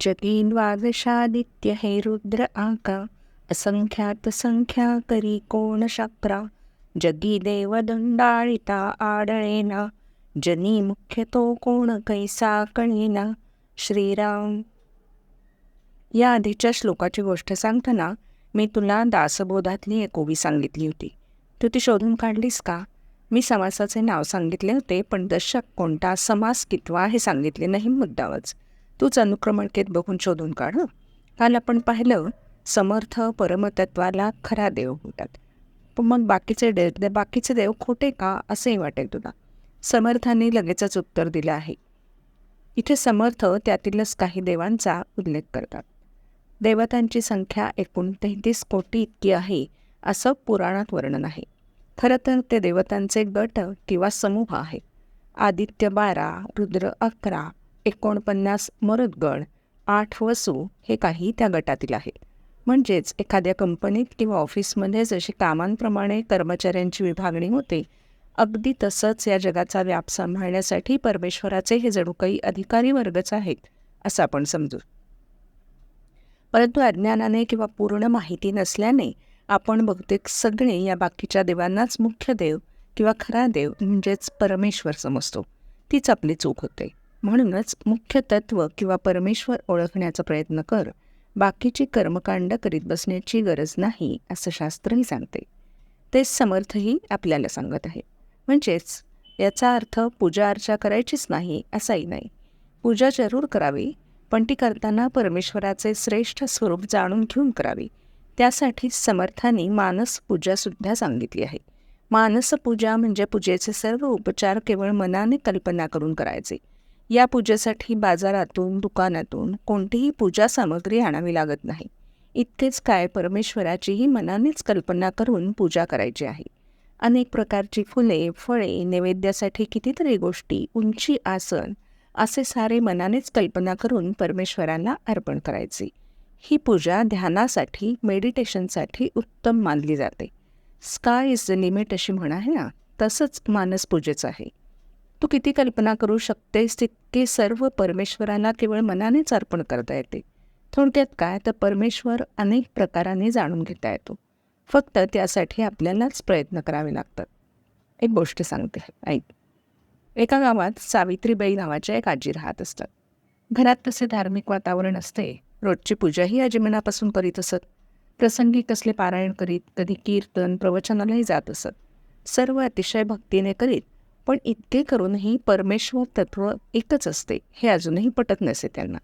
जगी द्वादशादित्य हे रुद्र आका। असंख्यात संख्या करी कोण शक्रा जगी देव दंडाळिता आडळेना। जनी मुख्यतो कोण कैसा कळेना श्रीराम। या आधीच्या श्लोकाची गोष्ट सांगताना मी तुला दासबोधातली एक ओवी सांगितली होती. तू ती शोधून काढलीस का? मी समासाचे नाव सांगितले होते पण दशक कोणता समास कितवा हे सांगितले नाही मुद्दावच तूच अनुक्रमणकेत बघून शोधून काढ हं. काल आपण पाहिलं समर्थ परमतत्वाला खरा देव होतात. पण मग बाकीचे देव बाकीचे देव खोटे का असंही वाटेल तुला. समर्थाने लगेचच उत्तर दिलं आहे. इथे समर्थ त्यातीलच काही देवांचा उल्लेख करतात. देवतांची संख्या एकूण तेहतीस कोटी इतकी आहे असं पुराणात वर्णन आहे. खरं तर ते देवतांचे गट किंवा समूह आहेत. आदित्य बारा रुद्र अकरा एकोणपन्नास मरुदगण आठ वसू हे काही त्या गटातील आहेत म्हणजेच एखाद्या कंपनीत किंवा ऑफिसमध्ये जशी कामांप्रमाणे कर्मचाऱ्यांची विभागणी होते अगदी तसंच या जगाचा व्याप सांभाळण्यासाठी परमेश्वराचे हे जणू काही अधिकारी वर्गच आहेत असं आपण समजू. परंतु अज्ञानाने किंवा पूर्ण माहिती नसल्याने आपण बहुतेक सगळे या बाकीच्या देवांनाच मुख्य देव किंवा खरा देव म्हणजेच परमेश्वर समजतो. तीच आपली चूक होते. म्हणूनच मुख्य तत्व किंवा परमेश्वर ओळखण्याचा प्रयत्न कर. बाकीची कर्मकांड करीत बसण्याची गरज नाही असं शास्त्रही सांगते. तेच समर्थही आपल्याला सांगत आहे. म्हणजेच याचा अर्थ पूजा अर्चा करायचीच नाही असाही नाही. पूजा जरूर करावी पण ती करताना परमेश्वराचे श्रेष्ठ स्वरूप जाणून घेऊन करावी. त्यासाठी समर्थांनी मानस पूजासुद्धा सांगितली आहे. मानस पूजा म्हणजे पूजेचे सर्व उपचार केवळ मनाने कल्पना करून करायचे. या पूजेसाठी बाजारातून दुकानातून कोणतीही पूजा सामग्री आणावी लागत नाही. इतकेच काय परमेश्वराचीही मनानेच कल्पना करून पूजा करायची आहे. अनेक प्रकारची फुले फळे नैवेद्यासाठी कितीतरी गोष्टी उंची आसन असे सारे मनानेच कल्पना करून परमेश्वरांना अर्पण करायचे. ही पूजा ध्यानासाठी मेडिटेशनसाठी उत्तम मानली जाते. स्काय इज द लिमिट अशी म्हण आहे ना? तसंच मानस पूजेचं आहे. तू किती कल्पना करू शकतेस तितके सर्व परमेश्वरांना केवळ मनानेच अर्पण करता येते. थोडक्यात काय? तर परमेश्वर अनेक प्रकाराने जाणून घेता येतो. फक्त त्यासाठी आपल्यालाच प्रयत्न करावे लागतात. एक गोष्ट सांगते. ऐक. एका गावात सावित्रीबाई नावाच्या एक आजी राहत असतात. घरात तसे धार्मिक वातावरण असते. रोजची पूजाही आजी मनापासून करीत असत. प्रसंगी कसले पारायण करीत कधी कीर्तन प्रवचनालाही जात असत. सर्व अतिशय भक्तीने करीत पण इतके करूनही परमेश्वर तत्व एकच असते हे अजूनही पटत नसे त्यांना.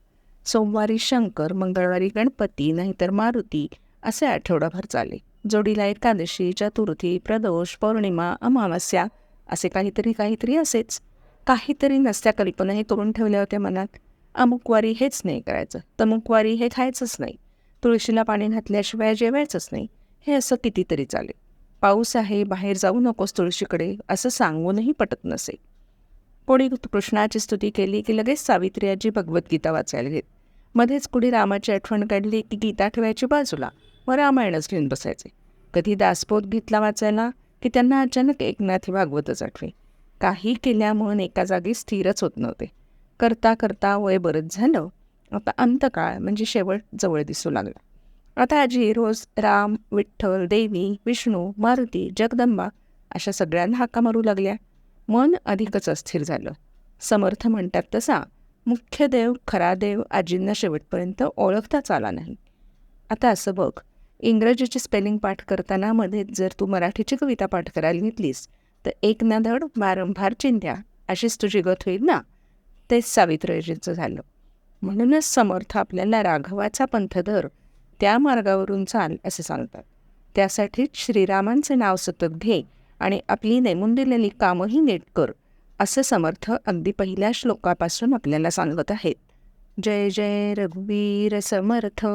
सोमवारी शंकर मंगळवारी गणपती नाहीतर मारुती असे आठवडाभर चाले. जोडीला एकादशी चतुर्थी प्रदोष पौर्णिमा अमावस्या असे काहीतरी काहीतरी असेच. काहीतरी नसत्या कल्पनाही करून ठेवल्या होत्या मनात. अमुकवारी हेच नाही करायचं तमुकवारी हे खायचंच नाही. तुळशीला पाणी घातल्याशिवाय जेवायचंच नाही हे असं कितीतरी चालेल पाऊस आहे बाहेर जाऊ नकोस तुळशीकडे असं सांगूनही पटत नसे. कोणी कृष्णाची स्तुती केली की लगेच सावित्री आजी भगवद्गीता वाचायला घेत मध्येच कुणी रामाची आठवण काढली की गीता ठेवायची बाजूला व रामायणच घेऊन बसायचे. कधी दासबोध घेतला वाचायला की त्यांना अचानक एकनाथी भागवतच आठवे. काही केल्यामुळे एका जागी स्थिरच होत नव्हते. करता करता वय बरंच झालं. आता अंतकाळ म्हणजे शेवट जवळ दिसू लागला. आता आजी रोज राम विठ्ठल देवी विष्णू मारुती जगदंबा अशा सगळ्यांना हाका मारू लागल्या. मन अधिकच अस्थिर झालं. समर्थ म्हणतात तसा मुख्य देव खरा देव आजींना शेवटपर्यंत ओळखताच आला नाही. आता असं बघ इंग्रजीची स्पेलिंग पाठ करताना मध्ये जर तू मराठीची कविता पाठ करायला घेतलीस तर एक ना धड वारंभार चिंध्या अशीच तुझी गत होईल ना? तेच सावित्रीजीचं झालं. म्हणूनच समर्थ आपल्याला राघवाचा पंथधर त्या मार्गावरून चाल असे सांगतात. त्यासाठीच श्रीरामांचे नाव सतत घे आणि आपली नेमून दिलेली कामंही नीट कर असं समर्थ अगदी पहिल्या श्लोकापासून आपल्याला सांगत आहेत. जय जय रघुवीर समर्थ.